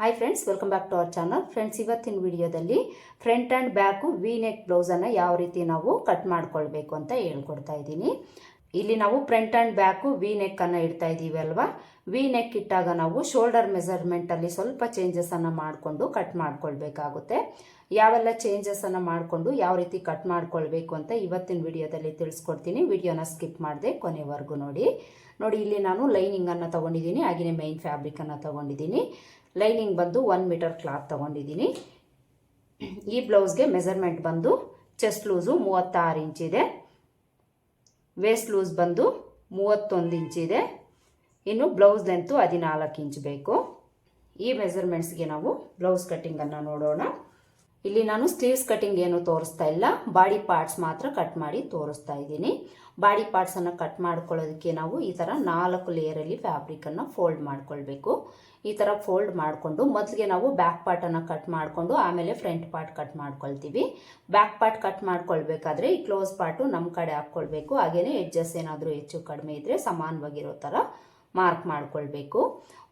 Hi friends welcome back to our channel friends ಇವತ್ತಿನ ವಿಡಿಯೋದಲ್ಲಿ front and back V neck ಬ್ಲೌಸನ್ನು ಯಾವ ರೀತಿ ನಾವು ಕಟ್ ಮಾಡ್ಕೊಳ್ಬೇಕು ಅಂತ ಹೇಳ್ಕೊಡ್ತಾ ಇದ್ದೀನಿ. ಇಲ್ಲಿ ನಾವು ಫ್ರಂಟ್ ಆ್ಯಂಡ್ ಬ್ಯಾಕು ವಿ ನೆಕ್ಕನ್ನು ಇಡ್ತಾ ಇದ್ದೀವಿ ಅಲ್ವಾ? ವಿ ನೆಕ್ ಇಟ್ಟಾಗ ನಾವು ಶೋಲ್ಡರ್ ಮೆಸರ್ಮೆಂಟಲ್ಲಿ ಸ್ವಲ್ಪ ಚೇಂಜಸನ್ನು ಮಾಡಿಕೊಂಡು ಕಟ್ ಮಾಡ್ಕೊಳ್ಬೇಕಾಗುತ್ತೆ. ಯಾವೆಲ್ಲ ಚೇಂಜಸನ್ನು ಮಾಡಿಕೊಂಡು ಯಾವ ರೀತಿ ಕಟ್ ಮಾಡ್ಕೊಳ್ಬೇಕು ಅಂತ ಇವತ್ತಿನ ವಿಡಿಯೋದಲ್ಲಿ ತಿಳಿಸ್ಕೊಡ್ತೀನಿ. ವಿಡಿಯೋನ ಸ್ಕಿಪ್ ಮಾಡಿದೆ ಕೊನೆವರೆಗೂ ನೋಡಿ. ನೋಡಿ, ಇಲ್ಲಿ ನಾನು ಲೈನಿಂಗನ್ನು ತೊಗೊಂಡಿದ್ದೀನಿ ಹಾಗೆಯೇ ಮೈನ್ ಫ್ಯಾಬ್ರಿಕನ್ನು ತೊಗೊಂಡಿದ್ದೀನಿ. ಲೈನಿಂಗ್ ಬಂದು ಒನ್ ಮೀಟರ್ ಕ್ಲಾತ್ ತೊಗೊಂಡಿದ್ದೀನಿ. ಈ ಬ್ಲೌಸ್ಗೆ ಮೆಸರ್ಮೆಂಟ್ ಬಂದು ಚೆಸ್ಟ್ ಲೂಸು ಮೂವತ್ತಾರು ಇಂಚಿದೆ ವೇಸ್ಟ್ ಲೂಸ್ ಬಂದು ಮೂವತ್ತೊಂದು ಇಂಚಿದೆ ಇನ್ನು ಬ್ಲೌಸ್ ಲೆಂತು ಹದಿನಾಲ್ಕು ಇಂಚ್ ಬೇಕು. ಈ ಮೆಸರ್ಮೆಂಟ್ಸ್ಗೆ ನಾವು ಬ್ಲೌಸ್ ಕಟ್ಟಿಂಗನ್ನು ನೋಡೋಣ. ಇಲ್ಲಿ ನಾನು ಸ್ಲೀವ್ಸ್ ಕಟ್ಟಿಂಗ್ ಏನು ತೋರಿಸ್ತಾ ಇಲ್ಲ. ಬಾಡಿ ಪಾರ್ಟ್ಸ್ ಮಾತ್ರ ಕಟ್ ಮಾಡಿ ತೋರಿಸ್ತಾ ಇದ್ದೀನಿ. ಬಾಡಿ ಪಾರ್ಟ್ಸನ್ನು ಕಟ್ ಮಾಡ್ಕೊಳ್ಳೋದಕ್ಕೆ ನಾವು ಈ ಥರ ನಾಲ್ಕು ಲೇಯರಲ್ಲಿ ಫ್ಯಾಬ್ರಿಕನ್ನು ಫೋಲ್ಡ್ ಮಾಡ್ಕೊಳ್ಬೇಕು. ಈ ಥರ ಫೋಲ್ಡ್ ಮಾಡಿಕೊಂಡು ಮೊದಲಿಗೆ ನಾವು ಬ್ಯಾಕ್ ಪಾರ್ಟನ್ನು ಕಟ್ ಮಾಡಿಕೊಂಡು ಆಮೇಲೆ ಫ್ರಂಟ್ ಪಾರ್ಟ್ ಕಟ್ ಮಾಡ್ಕೊಳ್ತೀವಿ. ಬ್ಯಾಕ್ ಪಾರ್ಟ್ ಕಟ್ ಮಾಡ್ಕೊಳ್ಬೇಕಾದ್ರೆ ಈ ಕ್ಲೋಸ್ ಪಾರ್ಟು ನಮ್ಮ ಕಡೆ ಹಾಕ್ಕೊಳ್ಬೇಕು. ಹಾಗೆಯೇ ಎಡ್ಜಸ್ ಏನಾದರೂ ಹೆಚ್ಚು ಕಡಿಮೆ ಇದ್ದರೆ ಸಮಾನವಾಗಿರೋ ಥರ ಮಾರ್ಕ್ ಮಾಡ್ಕೊಳ್ಬೇಕು.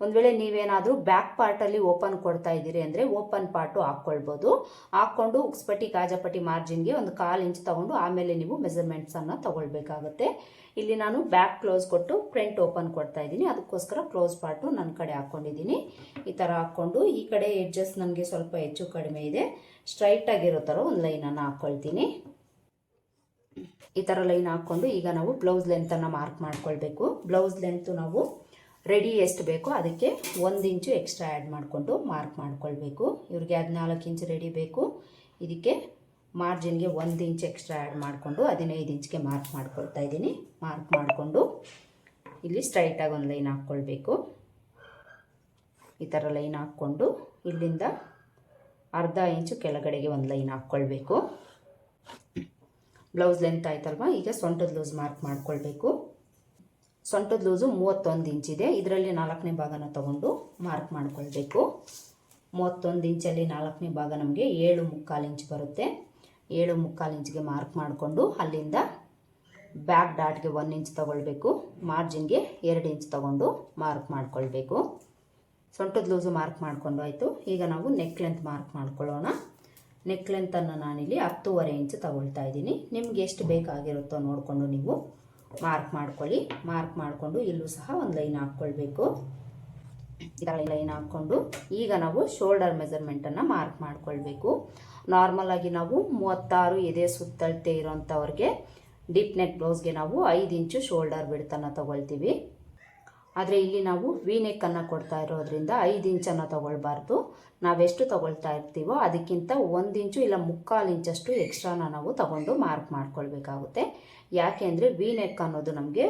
ಒಂದು ವೇಳೆ ನೀವೇನಾದರೂ ಬ್ಯಾಕ್ ಪಾರ್ಟಲ್ಲಿ ಓಪನ್ ಕೊಡ್ತಾ ಇದ್ದೀರಿ ಅಂದರೆ ಓಪನ್ ಪಾರ್ಟು ಹಾಕ್ಕೊಳ್ಬೋದು. ಹಾಕ್ಕೊಂಡು ಉಕ್ಸ್ಪಟ್ಟಿ ಕಾಜಪಟ್ಟಿ ಮಾರ್ಜಿನ್ಗೆ ಒಂದು ಕಾಲು ಇಂಚ್ ತೊಗೊಂಡು ಆಮೇಲೆ ನೀವು ಮೆಸರ್ಮೆಂಟ್ಸನ್ನು ತೊಗೊಳ್ಬೇಕಾಗುತ್ತೆ. ಇಲ್ಲಿ ನಾನು ಬ್ಯಾಕ್ ಕ್ಲೋಸ್ ಕೊಟ್ಟು ಫ್ರಂಟ್ ಓಪನ್ ಕೊಡ್ತಾ ಇದ್ದೀನಿ. ಅದಕ್ಕೋಸ್ಕರ ಕ್ಲೋಸ್ ಪಾರ್ಟು ನನ್ನ ಕಡೆ ಹಾಕ್ಕೊಂಡಿದ್ದೀನಿ. ಈ ಥರ ಹಾಕ್ಕೊಂಡು ಈ ಕಡೆ ಎಡ್ಜಸ್ ನನಗೆ ಸ್ವಲ್ಪ ಹೆಚ್ಚು ಕಡಿಮೆ ಇದೆ. ಸ್ಟ್ರೈಟ್ ಆಗಿರೋ ಥರ ಒಂದು ಲೈನನ್ನು ಹಾಕ್ಕೊಳ್ತೀನಿ. ಈ ಥರ ಲೈನ್ ಹಾಕ್ಕೊಂಡು ಈಗ ನಾವು ಬ್ಲೌಸ್ ಲೆಂತನ್ನು ಮಾರ್ಕ್ ಮಾಡ್ಕೊಳ್ಬೇಕು. ಬ್ಲೌಸ್ ಲೆಂತು ನಾವು ರೆಡಿ ಎಷ್ಟು ಬೇಕೋ ಅದಕ್ಕೆ ಒಂದು ಇಂಚು ಎಕ್ಸ್ಟ್ರಾ ಆ್ಯಡ್ ಮಾಡಿಕೊಂಡು ಮಾರ್ಕ್ ಮಾಡ್ಕೊಳ್ಬೇಕು. ಇವ್ರಿಗೆ ಹದಿನಾಲ್ಕು ಇಂಚು ರೆಡಿ ಬೇಕು. ಇದಕ್ಕೆ ಮಾರ್ಜಿನ್ಗೆ ಒಂದು ಇಂಚ್ ಎಕ್ಸ್ಟ್ರಾ ಆ್ಯಡ್ ಮಾಡಿಕೊಂಡು ಹದಿನೈದು ಇಂಚ್ಗೆ ಮಾರ್ಕ್ ಮಾಡ್ಕೊಳ್ತಾ ಇದ್ದೀನಿ. ಮಾರ್ಕ್ ಮಾಡಿಕೊಂಡು ಇಲ್ಲಿ ಸ್ಟ್ರೈಟಾಗಿ ಒಂದು ಲೈನ್ ಹಾಕ್ಕೊಳ್ಬೇಕು ಈ ಥರ ಲೈನ್ ಹಾಕ್ಕೊಂಡು ಇಲ್ಲಿಂದ ಅರ್ಧ ಇಂಚು ಕೆಳಗಡೆಗೆ ಒಂದು ಲೈನ್ ಹಾಕ್ಕೊಳ್ಬೇಕು ಬ್ಲೌಸ್ ಲೆಂತ್ ಆಯ್ತಲ್ವಾ? ಈಗ ಸೊಂಟದ ಲೂಸ್ ಮಾರ್ಕ್ ಮಾಡ್ಕೊಳ್ಬೇಕು. ಸೊಂಟದ ಲೂಸು ಮೂವತ್ತೊಂದು ಇಂಚಿದೆ ಇದರಲ್ಲಿ ನಾಲ್ಕನೇ ಭಾಗನ ತಗೊಂಡು ಮಾರ್ಕ್ ಮಾಡ್ಕೊಳ್ಬೇಕು. ಮೂವತ್ತೊಂದು ಇಂಚಲ್ಲಿ ನಾಲ್ಕನೇ ಭಾಗ ನಮಗೆ ಏಳು ಮುಕ್ಕಾಲು ಇಂಚ್ ಬರುತ್ತೆ. ಏಳು ಮುಕ್ಕಾಲು ಇಂಚ್ಗೆ ಮಾರ್ಕ್ ಮಾಡಿಕೊಂಡು ಅಲ್ಲಿಂದ ಬ್ಯಾಕ್ ಡಾಟ್ಗೆ ಒನ್ ಇಂಚ್ ತೊಗೊಳ್ಬೇಕು. ಮಾರ್ಜಿನ್ಗೆ ಎರಡು ಇಂಚ್ ತೊಗೊಂಡು ಮಾರ್ಕ್ ಮಾಡ್ಕೊಳ್ಬೇಕು. ಸೊಂಟದ ಲೂಸು ಮಾರ್ಕ್ ಮಾಡಿಕೊಂಡು ಆಯಿತು. ಈಗ ನಾವು ನೆಕ್ ಲೆಂತ್ ಮಾರ್ಕ್ ಮಾಡ್ಕೊಳ್ಳೋಣ. ನೆಕ್ ಲೆಂತನ್ನು ನಾನಿಲ್ಲಿ ಹತ್ತೂವರೆ ಇಂಚು ತಗೊಳ್ತಾ ಇದ್ದೀನಿ. ನಿಮ್ಗೆ ಎಷ್ಟು ಬೇಕಾಗಿರುತ್ತೋ ನೋಡಿಕೊಂಡು ನೀವು ಮಾರ್ಕ್ ಮಾಡ್ಕೊಳ್ಳಿ. ಮಾರ್ಕ್ ಮಾಡಿಕೊಂಡು ಇಲ್ಲೂ ಸಹ ಒಂದು ಲೈನ್ ಹಾಕ್ಕೊಳ್ಬೇಕು. ಇದರಲ್ಲಿ ಲೈನ್ ಹಾಕ್ಕೊಂಡು ಈಗ ನಾವು ಶೋಲ್ಡರ್ ಮೆಜರ್ಮೆಂಟನ್ನು ಮಾರ್ಕ್ ಮಾಡ್ಕೊಳ್ಬೇಕು. ನಾರ್ಮಲಾಗಿ ನಾವು ಮೂವತ್ತಾರು ಎದೆ ಸುತ್ತಳತೆ ಇರೋಂಥವ್ರಿಗೆ ಡೀಪ್ ನೆಕ್ ಬ್ಲೌಸ್ಗೆ ನಾವು ಐದು ಇಂಚು ಶೋಲ್ಡರ್ ಬಿಡ್ತನ್ನು ತಗೊಳ್ತೀವಿ. ಆದರೆ ಇಲ್ಲಿ ನಾವು ವಿ ನೆಕ್ಕನ್ನು ಕೊಡ್ತಾ ಇರೋದ್ರಿಂದ ಐದು ಇಂಚನ್ನು ತಗೊಳ್ಬಾರ್ದು. ನಾವೆಷ್ಟು ತೊಗೊಳ್ತಾ ಇರ್ತೀವೋ ಅದಕ್ಕಿಂತ ಒಂದು ಇಂಚು ಇಲ್ಲ ಮುಕ್ಕಾಲು ಇಂಚಷ್ಟು ಎಕ್ಸ್ಟ್ರಾನ ನಾವು ತಗೊಂಡು ಮಾರ್ಕ್ ಮಾಡ್ಕೊಳ್ಬೇಕಾಗುತ್ತೆ. ಯಾಕೆ ಅಂದರೆ ವಿ ನೆಕ್ ಅನ್ನೋದು ನಮಗೆ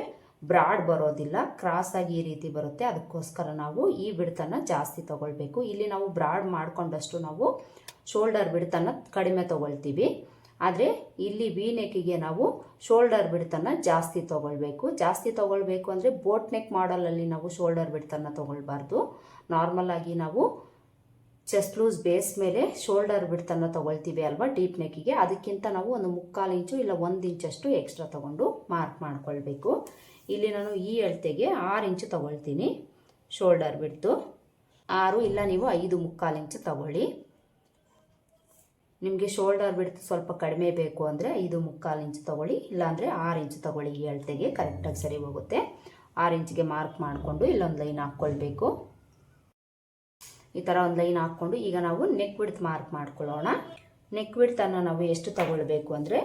ಬ್ರಾಡ್ ಬರೋದಿಲ್ಲ ಕ್ರಾಸಾಗಿ ಈ ರೀತಿ ಬರುತ್ತೆ. ಅದಕ್ಕೋಸ್ಕರ ನಾವು ಈ ಬಿಡ್ತನ್ನು ಜಾಸ್ತಿ ತೊಗೊಳ್ಬೇಕು. ಇಲ್ಲಿ ನಾವು ಬ್ರಾಡ್ ಮಾಡಿಕೊಂಡಷ್ಟು ನಾವು ಶೋಲ್ಡರ್ ಬಿಡ್ತನ್ನು ಕಡಿಮೆ ತಗೊಳ್ತೀವಿ. ಆದರೆ ಇಲ್ಲಿ ವಿ ನೆಕ್ಕಿಗೆ ನಾವು ಶೋಲ್ಡರ್ ಬಿಡ್ತನ್ನು ಜಾಸ್ತಿ ತೊಗೊಳ್ಬೇಕು. ಜಾಸ್ತಿ ತೊಗೊಳ್ಬೇಕು ಅಂದರೆ ಬೋಟ್ ನೆಕ್ ಮಾಡಲಲ್ಲಿ ನಾವು ಶೋಲ್ಡರ್ ಬಿಡ್ತನ್ನು ತೊಗೊಳ್ಬಾರ್ದು. ನಾರ್ಮಲಾಗಿ ನಾವು ಚೆಸ್ಟ್ ಲೂಸ್ ಬೇಸ್ ಮೇಲೆ ಶೋಲ್ಡರ್ ಬಿಡ್ತನ್ನು ತೊಗೊಳ್ತೀವಿ ಅಲ್ವಾ ಡೀಪ್ ನೆಕ್ಕಿಗೆ ಅದಕ್ಕಿಂತ ನಾವು ಒಂದು ಮುಕ್ಕಾಲು ಇಂಚು ಇಲ್ಲ ಒಂದು ಇಂಚಷ್ಟು ಎಕ್ಸ್ಟ್ರಾ ತೊಗೊಂಡು ಮಾರ್ಕ್ ಮಾಡ್ಕೊಳ್ಬೇಕು. ಇಲ್ಲಿ ನಾನು ಈ ಅಳತೆಗೆ ಆರು ಇಂಚು ತೊಗೊಳ್ತೀನಿ ಶೋಲ್ಡರ್ ಬಿಡ್ತು ಆರು ಇಲ್ಲ ನೀವು ಐದು ಮುಕ್ಕಾಲು ಇಂಚು ತಗೊಳ್ಳಿ. ನಿಮಗೆ ಶೋಲ್ಡರ್ ಬಿಡ್ತು ಸ್ವಲ್ಪ ಕಡಿಮೆ ಬೇಕು ಅಂದರೆ ಐದು ಮುಕ್ಕಾಲು ಇಂಚ್ ತೊಗೊಳ್ಳಿ, ಇಲ್ಲಾಂದರೆ ಆರು ಇಂಚ್ ತೊಗೊಳ್ಳಿ ಈ ಅಳತೆಗೆ ಕರೆಕ್ಟಾಗಿ ಸರಿ ಹೋಗುತ್ತೆ. ಆರು ಇಂಚ್ಗೆ ಮಾರ್ಕ್ ಮಾಡಿಕೊಂಡು ಇಲ್ಲೊಂದು ಲೈನ್ ಹಾಕ್ಕೊಳ್ಬೇಕು. ಈ ಥರ ಒಂದು ಲೈನ್ ಹಾಕ್ಕೊಂಡು ಈಗ ನಾವು ನೆಕ್ ಬಿಡ್ತು ಮಾರ್ಕ್ ಮಾಡ್ಕೊಳ್ಳೋಣ. ನೆಕ್ ಬಿಡ್ತನ್ನು ನಾವು ಎಷ್ಟು ತಗೊಳ್ಬೇಕು ಅಂದರೆ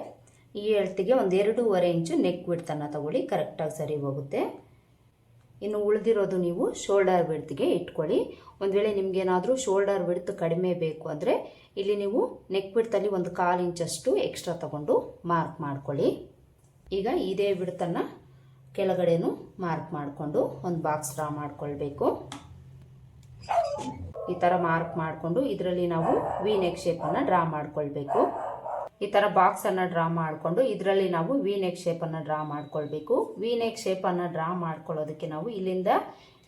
ಈ ಅಳತೆಗೆ ಒಂದು ಎರಡೂವರೆ ಇಂಚು ನೆಕ್ ಬಿಡ್ತನ್ನು ತಗೊಳ್ಳಿ ಕರೆಕ್ಟಾಗಿ ಸರಿ ಹೋಗುತ್ತೆ. ಇನ್ನು ಉಳಿದಿರೋದು ನೀವು ಶೋಲ್ಡರ್ ವಿಡ್ತ್ಗೆ ಇಟ್ಕೊಳ್ಳಿ. ಒಂದು ವೇಳೆ ನಿಮಗೇನಾದರೂ ಶೋಲ್ಡರ್ ಬಿಡ್ತ್ ಕಡಿಮೆ ಬೇಕು ಅಂದರೆ ಇಲ್ಲಿ ನೀವು ನೆಕ್ ಬಿಡ್ತಲ್ಲಿ ಒಂದು ಕಾಲು ಇಂಚಷ್ಟು ಎಕ್ಸ್ಟ್ರಾ ತಗೊಂಡು ಮಾರ್ಕ್ ಮಾಡ್ಕೊಳ್ಳಿ. ಈಗ ಇದೇ ಬಿಡ್ತನ್ನು ಕೆಳಗಡೆನೂ ಮಾರ್ಕ್ ಮಾಡಿಕೊಂಡು ಒಂದು ಬಾಕ್ಸ್ ಡ್ರಾ ಮಾಡ್ಕೊಳ್ಬೇಕು. ಈ ಥರ ಮಾರ್ಕ್ ಮಾಡಿಕೊಂಡು ಇದರಲ್ಲಿ ನಾವು ವಿ ನೆಕ್ ಶೇಪನ್ನು ಡ್ರಾ ಮಾಡ್ಕೊಳ್ಬೇಕು. ಈ ಥರ ಬಾಕ್ಸನ್ನು ಡ್ರಾ ಮಾಡಿಕೊಂಡು ಇದರಲ್ಲಿ ನಾವು ವಿ ನೆಕ್ ಶೇಪನ್ನು ಡ್ರಾ ಮಾಡ್ಕೊಳ್ಬೇಕು. ವಿ ನೆಕ್ ಶೇಪನ್ನು ಡ್ರಾ ಮಾಡ್ಕೊಳ್ಳೋದಕ್ಕೆ ನಾವು ಇಲ್ಲಿಂದ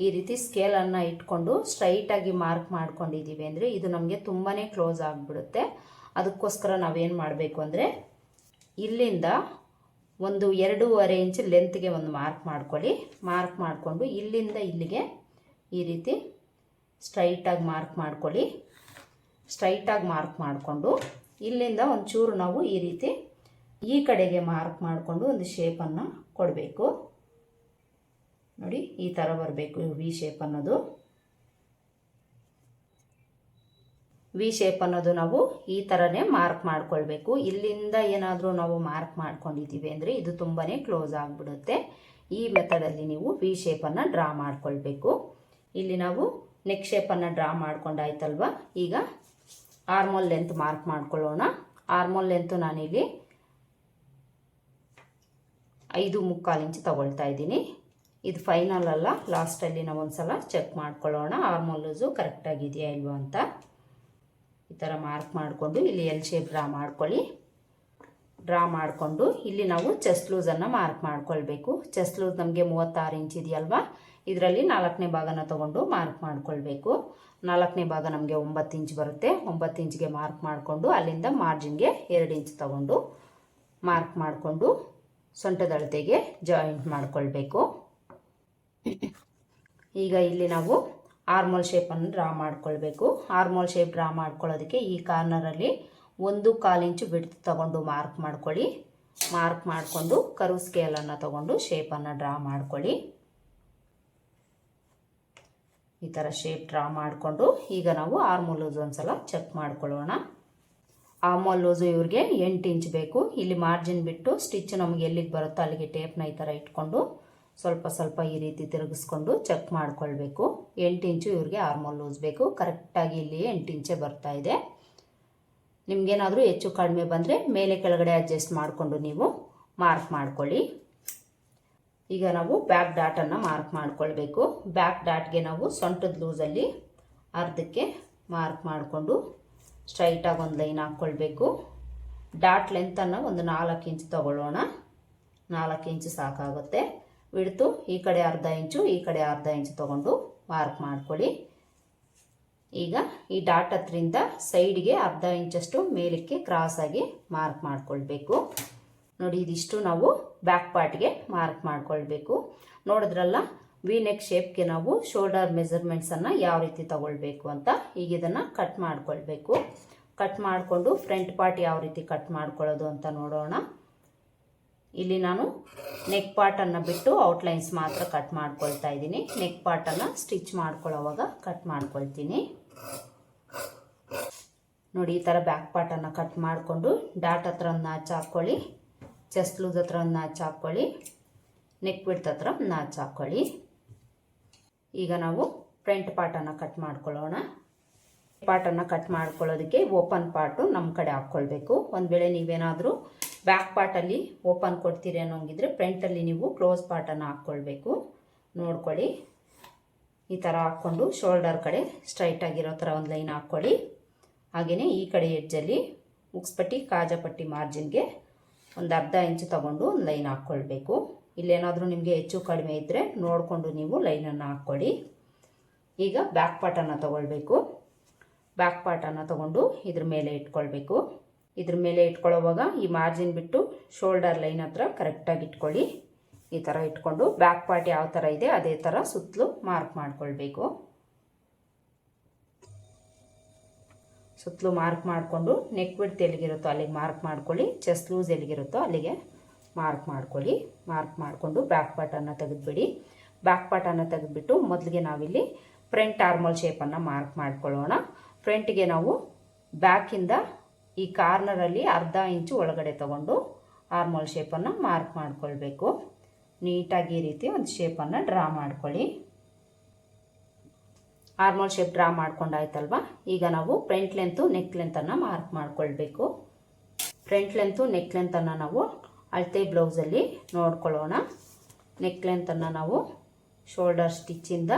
ಈ ರೀತಿ ಸ್ಕೇಲನ್ನು ಇಟ್ಕೊಂಡು ಸ್ಟ್ರೈಟಾಗಿ ಮಾರ್ಕ್ ಮಾಡ್ಕೊಂಡಿದ್ದೀವಿ ಅಂದರೆ ಇದು ನಮಗೆ ತುಂಬಾ ಕ್ಲೋಸ್ ಆಗಿಬಿಡುತ್ತೆ. ಅದಕ್ಕೋಸ್ಕರ ನಾವೇನು ಮಾಡಬೇಕು ಅಂದರೆ ಇಲ್ಲಿಂದ ಒಂದು ಎರಡೂವರೆ ಇಂಚ್ ಲೆಂತ್ಗೆ ಒಂದು ಮಾರ್ಕ್ ಮಾಡ್ಕೊಳ್ಳಿ. ಮಾರ್ಕ್ ಮಾಡಿಕೊಂಡು ಇಲ್ಲಿಂದ ಇಲ್ಲಿಗೆ ಈ ರೀತಿ ಸ್ಟ್ರೈಟಾಗಿ ಮಾರ್ಕ್ ಮಾಡ್ಕೊಳ್ಳಿ. ಸ್ಟ್ರೈಟಾಗಿ ಮಾರ್ಕ್ ಮಾಡಿಕೊಂಡು ಇಲ್ಲಿಂದ ಒಂಚೂರು ನಾವು ಈ ರೀತಿ ಈ ಕಡೆಗೆ ಮಾರ್ಕ್ ಮಾಡಿಕೊಂಡು ಒಂದು ಶೇಪನ್ನು ಕೊಡಬೇಕು. ನೋಡಿ, ಈ ಥರ ಬರಬೇಕು ವಿ ಶೇಪ್ ಅನ್ನೋದು. ವಿ ಶೇಪ್ ಅನ್ನೋದು ನಾವು ಈ ಥರನೇ ಮಾರ್ಕ್ ಮಾಡ್ಕೊಳ್ಬೇಕು. ಇಲ್ಲಿಂದ ಏನಾದರೂ ನಾವು ಮಾರ್ಕ್ ಮಾಡ್ಕೊಂಡಿದ್ದೀವಿ ಅಂದರೆ ಇದು ತುಂಬಾ ಕ್ಲೋಸ್ ಆಗಿಬಿಡುತ್ತೆ. ಈ ಮೆಥಡಲ್ಲಿ ನೀವು ವಿ ಶೇಪನ್ನು ಡ್ರಾ ಮಾಡ್ಕೊಳ್ಬೇಕು. ಇಲ್ಲಿ ನಾವು ನೆಕ್ ಶೇಪನ್ನು ಡ್ರಾ ಮಾಡ್ಕೊಂಡಾಯ್ತಲ್ವ ಈಗ ಆರ್ಮೋಲ್ ಲೆಂತ್ ಮಾರ್ಕ್ ಮಾಡ್ಕೊಳ್ಳೋಣ. ಆರ್ಮೋಲ್ ಲೆಂತು ನಾನಿಲ್ಲಿ ಐದು ಮುಕ್ಕಾಲು ಇಂಚ್ ತಗೊಳ್ತಾ ಇದ್ದೀನಿ. ಇದು ಫೈನಲ್ ಅಲ್ಲ ಲಾಸ್ಟಲ್ಲಿ ನಾವು ಒಂದ್ಸಲ ಚೆಕ್ ಮಾಡ್ಕೊಳ್ಳೋಣ. ಲೂಸು ಕರೆಕ್ಟಾಗಿದೆಯಾ ಇಲ್ವಾ ಅಂತ. ಈ ಥರ ಮಾರ್ಕ್ ಮಾಡಿಕೊಂಡು ಇಲ್ಲಿ ಎಲ್ ಶೇಪ್ ಡ್ರಾ ಮಾಡ್ಕೊಳ್ಳಿ. ಡ್ರಾ ಮಾಡಿಕೊಂಡು ಇಲ್ಲಿ ನಾವು ಚೆಸ್ಟ್ ಲೂಸನ್ನು ಮಾರ್ಕ್ ಮಾಡ್ಕೊಳ್ಬೇಕು. ಚೆಸ್ಟ್ ಲೂಸ್ ನಮಗೆ ಮೂವತ್ತಾರು ಇಂಚ್ ಇದೆಯಲ್ವಾ? ಇದರಲ್ಲಿ ನಾಲ್ಕನೇ ಭಾಗನ ತೊಗೊಂಡು ಮಾರ್ಕ್ ಮಾಡ್ಕೊಳ್ಬೇಕು. ನಾಲ್ಕನೇ ಭಾಗ ನಮಗೆ ಒಂಬತ್ತು ಇಂಚ್ ಬರುತ್ತೆ. ಒಂಬತ್ತು ಇಂಚ್ಗೆ ಮಾರ್ಕ್ ಮಾಡಿಕೊಂಡು ಅಲ್ಲಿಂದ ಮಾರ್ಜಿನ್ಗೆ ಎರಡು ಇಂಚ್ ತಗೊಂಡು ಮಾರ್ಕ್ ಮಾಡಿಕೊಂಡು ಸೊಂಟದ ಅಳತೆಗೆ ಜಾಯಿಂಟ್ ಮಾಡಿಕೊಳ್ಬೇಕು. ಈಗ ಇಲ್ಲಿ ನಾವು ಆರ್ಮೋಲ್ ಶೇಪನ್ನು ಡ್ರಾ ಮಾಡ್ಕೊಳ್ಬೇಕು. ಆರ್ಮೋಲ್ ಶೇಪ್ ಡ್ರಾ ಮಾಡ್ಕೊಳ್ಳೋದಕ್ಕೆ ಈ ಕಾರ್ನರಲ್ಲಿ ಒಂದು ಕಾಲು ಇಂಚು ಬಿಡ್ತು ತಗೊಂಡು ಮಾರ್ಕ್ ಮಾಡ್ಕೊಳ್ಳಿ. ಮಾರ್ಕ್ ಮಾಡಿಕೊಂಡು ಕರು ಸ್ಕೇಲನ್ನು ತಗೊಂಡು ಶೇಪನ್ನು ಡ್ರಾ ಮಾಡ್ಕೊಳ್ಳಿ. ಈ ಥರ ಶೇಪ್ ಡ್ರಾ ಮಾಡಿಕೊಂಡು ಈಗ ನಾವು ಆರ್ಮೋಲ್ ಲೂಸ್ ಒಂದ್ಸಲ ಚೆಕ್ ಮಾಡ್ಕೊಳ್ಳೋಣ. ಆರ್ಮೋಲ್ ಲೂಸು ಇವ್ರಿಗೆ ಎಂಟು ಇಂಚ್ ಬೇಕು. ಇಲ್ಲಿ ಮಾರ್ಜಿನ್ ಬಿಟ್ಟು ಸ್ಟಿಚ್ ನಮಗೆ ಎಲ್ಲಿಗೆ ಬರುತ್ತೋ ಅಲ್ಲಿಗೆ ಟೇಪ್ನ ಈ ಥರ ಇಟ್ಕೊಂಡು ಸ್ವಲ್ಪ ಸ್ವಲ್ಪ ಈ ರೀತಿ ತಿರುಗಿಸ್ಕೊಂಡು ಚೆಕ್ ಮಾಡ್ಕೊಳ್ಬೇಕು. ಎಂಟು ಇಂಚು ಇವ್ರಿಗೆ ಆರ್ಮೋಲ್ ಲೂಸ್ ಬೇಕು. ಕರೆಕ್ಟಾಗಿ ಇಲ್ಲಿ ಎಂಟು ಇಂಚೆ ಬರ್ತಾ ಇದೆ. ನಿಮಗೇನಾದರೂ ಹೆಚ್ಚು ಕಡಿಮೆ ಬಂದರೆ ಮೇಲೆ ಕೆಳಗಡೆ ಅಡ್ಜಸ್ಟ್ ಮಾಡಿಕೊಂಡು ನೀವು ಮಾರ್ಕ್ ಮಾಡ್ಕೊಳ್ಳಿ. ಈಗ ನಾವು ಬ್ಯಾಕ್ ಡಾಟನ್ನು ಮಾರ್ಕ್ ಮಾಡ್ಕೊಳ್ಬೇಕು. ಬ್ಯಾಕ್ ಡಾಟ್ಗೆ ನಾವು ಸೊಂಟದ ಲೂಸಲ್ಲಿ ಅರ್ಧಕ್ಕೆ ಮಾರ್ಕ್ ಮಾಡಿಕೊಂಡು ಸ್ಟ್ರೈಟಾಗಿ ಒಂದು ಲೈನ್ ಹಾಕ್ಕೊಳ್ಬೇಕು ಡಾಟ್ ಲೆಂತನ್ನು ಒಂದು ನಾಲ್ಕು ಇಂಚ್ ತಗೊಳ್ಳೋಣ. ನಾಲ್ಕು ಇಂಚು ಸಾಕಾಗುತ್ತೆ. ಬಿಡ್ತು ಈ ಕಡೆ ಅರ್ಧ ಇಂಚು ಈ ಕಡೆ ಅರ್ಧ ಇಂಚು ತಗೊಂಡು ಮಾರ್ಕ್ ಮಾಡ್ಕೊಳ್ಳಿ. ಈಗ ಈ ಡಾಟ್ ಹತ್ರಿಂದ ಸೈಡ್ಗೆ ಅರ್ಧ ಇಂಚಷ್ಟು ಮೇಲಕ್ಕೆ ಕ್ರಾಸಾಗಿ ಮಾರ್ಕ್ ಮಾಡ್ಕೊಳ್ಬೇಕು. ನೋಡಿ, ಇದಿಷ್ಟು ನಾವು ಬ್ಯಾಕ್ ಪಾರ್ಟ್ಗೆ ಮಾರ್ಕ್ ಮಾಡ್ಕೊಳ್ಬೇಕು. ನೋಡಿದ್ರಲ್ಲ ವಿ ನೆಕ್ ಶೇಪ್ಗೆ ನಾವು ಶೋಲ್ಡರ್ ಮೆಜರ್ಮೆಂಟ್ಸನ್ನು ಯಾವ ರೀತಿ ತಗೊಳ್ಬೇಕು ಅಂತ ಈಗ ಇದನ್ನು ಕಟ್ ಮಾಡ್ಕೊಳ್ಬೇಕು. ಕಟ್ ಮಾಡಿಕೊಂಡು ಫ್ರಂಟ್ ಪಾರ್ಟ್ ಯಾವ ರೀತಿ ಕಟ್ ಮಾಡ್ಕೊಳ್ಳೋದು ಅಂತ ನೋಡೋಣ. ಇಲ್ಲಿ ನಾನು ನೆಕ್ ಪಾರ್ಟನ್ನು ಬಿಟ್ಟು ಔಟ್ಲೈನ್ಸ್ ಮಾತ್ರ ಕಟ್ ಮಾಡ್ಕೊಳ್ತಾ ಇದ್ದೀನಿ. ನೆಕ್ ಪಾರ್ಟನ್ನು ಸ್ಟಿಚ್ ಮಾಡ್ಕೊಳ್ಳೋವಾಗ ಕಟ್ ಮಾಡ್ಕೊಳ್ತೀನಿ. ನೋಡಿ, ಈ ಥರ ಬ್ಯಾಕ್ ಪಾರ್ಟನ್ನು ಕಟ್ ಮಾಡಿಕೊಂಡು ಡಾಟ್ ಹತ್ರ ನಾಚ್ ಹಾಕ್ಕೊಳ್ಳಿ. ಚೆಸ್ಟ್ ಲೂಸ್ ಹತ್ರ ಒಂದು ನಾಚ್ ಹಾಕ್ಕೊಳ್ಳಿ. ನೆಕ್ ಬಿಡ್ತ ಹತ್ರ ಒಂದು ನಾಚ್ ಹಾಕ್ಕೊಳ್ಳಿ. ಈಗ ನಾವು ಫ್ರಂಟ್ ಪಾರ್ಟನ್ನು ಕಟ್ ಮಾಡ್ಕೊಳ್ಳೋಣ. ಪಾರ್ಟನ್ನು ಕಟ್ ಮಾಡ್ಕೊಳ್ಳೋದಕ್ಕೆ ಓಪನ್ ಪಾರ್ಟು ನಮ್ಮ ಕಡೆ ಹಾಕ್ಕೊಳ್ಬೇಕು. ಒಂದು ವೇಳೆ ನೀವೇನಾದರೂ ಬ್ಯಾಕ್ ಪಾರ್ಟಲ್ಲಿ ಓಪನ್ ಕೊಡ್ತೀರಿ ಅನ್ನೋಂಗಿದ್ರೆ ಫ್ರಂಟಲ್ಲಿ ನೀವು ಕ್ಲೋಸ್ ಪಾರ್ಟನ್ನು ಹಾಕ್ಕೊಳ್ಬೇಕು. ನೋಡ್ಕೊಳ್ಳಿ. ಈ ಥರ ಹಾಕ್ಕೊಂಡು ಶೋಲ್ಡರ್ ಕಡೆ ಸ್ಟ್ರೈಟಾಗಿರೋ ಥರ ಒಂದು ಲೈನ್ ಹಾಕ್ಕೊಳ್ಳಿ. ಹಾಗೆಯೇ ಈ ಕಡೆ ಎಡ್ಜಲ್ಲಿ ಉಕ್ಸ್ಪಟ್ಟಿ ಕಾಜಪಟ್ಟಿ ಮಾರ್ಜಿನ್ಗೆ ಒಂದು ಅರ್ಧ ಇಂಚು ತಗೊಂಡು ಲೈನ್ ಹಾಕ್ಕೊಳ್ಬೇಕು ಇಲ್ಲೇನಾದರೂ ನಿಮಗೆ ಹೆಚ್ಚು ಕಡಿಮೆ ಇದ್ದರೆ ನೋಡಿಕೊಂಡು ನೀವು ಲೈನನ್ನು ಹಾಕ್ಕೊಳ್ಳಿ ಈಗ ಬ್ಯಾಕ್ ಪಾರ್ಟನ್ನು ತಗೊಳ್ಬೇಕು. ಬ್ಯಾಕ್ ಪಾರ್ಟನ್ನು ತಗೊಂಡು ಇದ್ರ ಮೇಲೆ ಇಟ್ಕೊಳ್ಬೇಕು. ಇದ್ರ ಮೇಲೆ ಇಟ್ಕೊಳ್ಳೋವಾಗ ಈ ಮಾರ್ಜಿನ್ ಬಿಟ್ಟು ಶೋಲ್ಡರ್ ಲೈನ್ ಹತ್ರ ಕರೆಕ್ಟಾಗಿ ಇಟ್ಕೊಳ್ಳಿ. ಈ ಥರ ಇಟ್ಕೊಂಡು ಬ್ಯಾಕ್ ಪಾರ್ಟ್ ಯಾವ ಥರ ಇದೆ ಅದೇ ಥರ ಸುತ್ತಲೂ ಮಾರ್ಕ್ ಮಾಡ್ಕೊಳ್ಬೇಕು. ಸುತ್ತಲೂ ಮಾರ್ಕ್ ಮಾಡಿಕೊಂಡು ನೆಕ್ ಬಿಡ್ತು ಎಲ್ಲಿಗಿರುತ್ತೋ ಅಲ್ಲಿಗೆ ಮಾರ್ಕ್ ಮಾಡ್ಕೊಳ್ಳಿ ಚೆಸ್ಟ್ ಲೂಸ್ ಎಲ್ಲಿಗಿರುತ್ತೋ ಅಲ್ಲಿಗೆ ಮಾರ್ಕ್ ಮಾಡ್ಕೊಳ್ಳಿ. ಮಾರ್ಕ್ ಮಾಡಿಕೊಂಡು ಬ್ಯಾಕ್ ಪಾರ್ಟನ್ನು ತೆಗೆದುಬಿಡಿ. ಬ್ಯಾಕ್ ಪಾರ್ಟನ್ನು ತೆಗೆದುಬಿಟ್ಟು ಮೊದಲಿಗೆ ನಾವಿಲ್ಲಿ ಫ್ರಂಟ್ ಆರ್ಮಲ್ ಶೇಪನ್ನು ಮಾರ್ಕ್ ಮಾಡ್ಕೊಳ್ಳೋಣ. ಫ್ರಂಟ್ಗೆ ನಾವು ಬ್ಯಾಕಿಂದ ಈ ಕಾರ್ನರಲ್ಲಿ ಅರ್ಧ ಇಂಚು ಒಳಗಡೆ ತಗೊಂಡು ಆರ್ಮಲ್ ಶೇಪನ್ನು ಮಾರ್ಕ್ ಮಾಡ್ಕೊಳ್ಬೇಕು. ನೀಟಾಗಿ ಈ ರೀತಿ ಒಂದು ಶೇಪನ್ನು ಡ್ರಾ ಮಾಡ್ಕೊಳ್ಳಿ. ಆರ್ಮಲ್ ಶೇಪ್ ಡ್ರಾ ಮಾಡ್ಕೊಂಡಾಯ್ತಲ್ವ? ಈಗ ನಾವು ಫ್ರಂಟ್ ಲೆಂತು ನೆಕ್ ಲೆಂತನ್ನು ಮಾರ್ಕ್ ಮಾಡ್ಕೊಳ್ಬೇಕು. ಫ್ರಂಟ್ ಲೆಂತು ನೆಕ್ ಲೆಂತನ್ನು ನಾವು ಅಳತೆ ಬ್ಲೌಸಲ್ಲಿ ನೋಡ್ಕೊಳ್ಳೋಣ. ನೆಕ್ ಲೆಂತನ್ನು ನಾವು ಶೋಲ್ಡರ್ ಸ್ಟಿಚ್ಚಿಂದ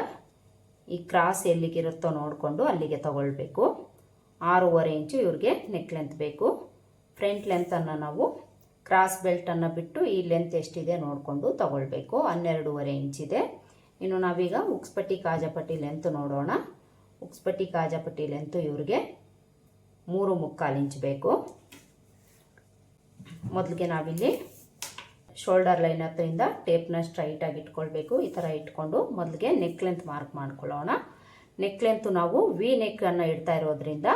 ಈ ಕ್ರಾಸ್ ಎಲ್ಲಿಗಿರುತ್ತೋ ನೋಡಿಕೊಂಡು ಅಲ್ಲಿಗೆ ತಗೊಳ್ಬೇಕು. ಆರೂವರೆ ಇಂಚು ಇವ್ರಿಗೆ ನೆಕ್ ಲೆಂತ್ ಬೇಕು. ಫ್ರಂಟ್ ಲೆಂತನ್ನು ನಾವು ಕ್ರಾಸ್ ಬೆಲ್ಟನ್ನು ಬಿಟ್ಟು ಈ ಲೆಂತ್ ಎಷ್ಟಿದೆ ನೋಡಿಕೊಂಡು ತಗೊಳ್ಬೇಕು. ಹನ್ನೆರಡೂವರೆ ಇಂಚಿದೆ. ಇನ್ನು ನಾವೀಗ ಉಕ್ಸ್ಪಟ್ಟಿ ಕಾಜಪಟ್ಟಿ ಲೆಂತ್ ನೋಡೋಣ. ಉಕ್ಸ್ಪಟ್ಟಿ ಕಾಜಪಟ್ಟಿ ಲೆಂತ್ ಇವ್ರಿಗೆ ಮೂರು ಮುಕ್ಕಾಲು ಇಂಚ್ ಬೇಕು. ಮೊದಲಿಗೆ ನಾವಿಲ್ಲಿ ಶೋಲ್ಡರ್ ಲೈನ್ ಹತ್ರದಿಂದ ಟೇಪ್ನ ಸ್ಟ್ರೈಟಾಗಿ ಇಟ್ಕೊಳ್ಬೇಕು. ಈ ಥರ ಇಟ್ಕೊಂಡು ಮೊದಲಿಗೆ ನೆಕ್ ಲೆಂತ್ ಮಾರ್ಕ್ ಮಾಡ್ಕೊಳ್ಳೋಣ. ನೆಕ್ ಲೆಂತ್ ನಾವು ವಿ ನೆಕ್ಕನ್ನು ಇಡ್ತಾ ಇರೋದ್ರಿಂದ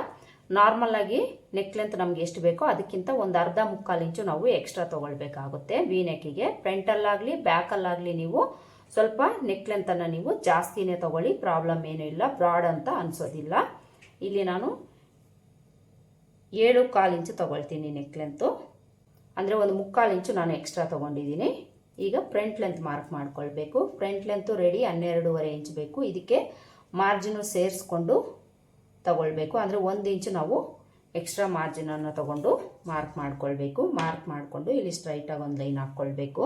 ನಾರ್ಮಲ್ ಆಗಿ ನೆಕ್ ಲೆಂತ್ ನಮ್ಗೆ ಎಷ್ಟು ಬೇಕೋ ಅದಕ್ಕಿಂತ ಒಂದು ಅರ್ಧ ಮುಕ್ಕಾಲು ಇಂಚು ನಾವು ಎಕ್ಸ್ಟ್ರಾ ತೊಗೊಳ್ಬೇಕಾಗುತ್ತೆ. ವಿ ನೆಕ್ಕಿಗೆ ಫ್ರಂಟಲ್ಲಾಗಲಿ ಬ್ಯಾಕಲ್ಲಾಗಲಿ ನೀವು ಸ್ವಲ್ಪ ನೆಕ್ ಲೆಂತನ್ನು ನೀವು ಜಾಸ್ತಿನೇ ತಗೊಳ್ಳಿ, ಪ್ರಾಬ್ಲಮ್ ಏನೂ ಇಲ್ಲ, ಬ್ರಾಡ್ ಅಂತ ಅನಿಸೋದಿಲ್ಲ. ಇಲ್ಲಿ ನಾನು ಏಳು ಕಾಲು ಇಂಚು ತೊಗೊಳ್ತೀನಿ ನೆಕ್ ಲೆಂತು ಅಂದರೆ ಒಂದು ಮುಕ್ಕಾಲು ಇಂಚು ನಾನು ಎಕ್ಸ್ಟ್ರಾ ತೊಗೊಂಡಿದ್ದೀನಿ. ಈಗ ಫ್ರಂಟ್ ಲೆಂತ್ ಮಾರ್ಕ್ ಮಾಡ್ಕೊಳ್ಬೇಕು. ಫ್ರಂಟ್ ಲೆಂತು ರೆಡಿ, ಹನ್ನೆರಡೂವರೆ ಇಂಚ್ ಬೇಕು. ಇದಕ್ಕೆ ಮಾರ್ಜಿನು ಸೇರಿಸ್ಕೊಂಡು ತಗೊಳ್ಬೇಕು. ಅಂದರೆ ಒಂದು ಇಂಚು ನಾವು ಎಕ್ಸ್ಟ್ರಾ ಮಾರ್ಜಿನನ್ನು ತಗೊಂಡು ಮಾರ್ಕ್ ಮಾಡ್ಕೊಳ್ಬೇಕು. ಮಾರ್ಕ್ ಮಾಡಿಕೊಂಡು ಇಲ್ಲಿ ಸ್ಟ್ರೈಟಾಗಿ ಒಂದು ಲೈನ್ ಹಾಕ್ಕೊಳ್ಬೇಕು.